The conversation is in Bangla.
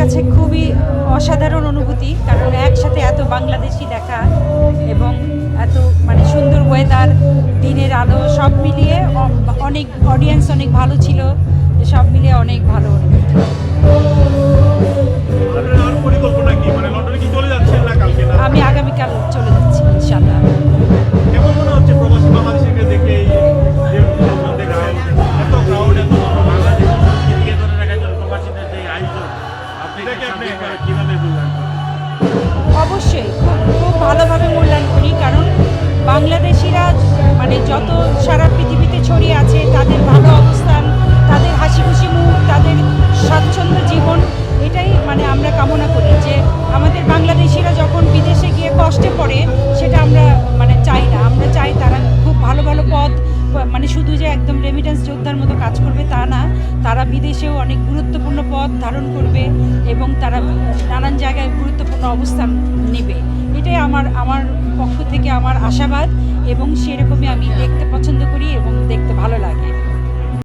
কাছে খুবই অসাধারণ অনুভূতি, কারণ একসাথে এত বাংলাদেশি দেখা এবং এত মানে সুন্দর ওয়েদার দিনের আলো সব মিলিয়ে অনেক অডিয়েন্স অনেক ভালো ছিল। অবশ্যই খুব খুব ভালোভাবে মূল্যায়ন করি কারণ বাংলাদেশিরা মানে যত সারা পৃথিবীতে ছড়িয়ে আছে তাদের ভালো অবস্থান তাদের হাসি খুশি মুখ তাদের স্বাচ্ছন্দ্য জীবন এটাই মানে আমরা কামনা করি যে আমাদের বাংলাদেশিরা যখন বিদেশে গিয়ে কষ্টে পড়ে সেটা আমরা মানে চাই না আমরা চাই তারা কাজ করবে তা না। তারা বিদেশেও অনেক গুরুত্বপূর্ণ পদ ধারণ করবে এবং তারা নানান জায়গায় গুরুত্বপূর্ণ অবস্থান নেবে। এটাই আমার আমার পক্ষ থেকে আমার আশাবাদ এবং সেরকমই আমি দেখতে পছন্দ করি।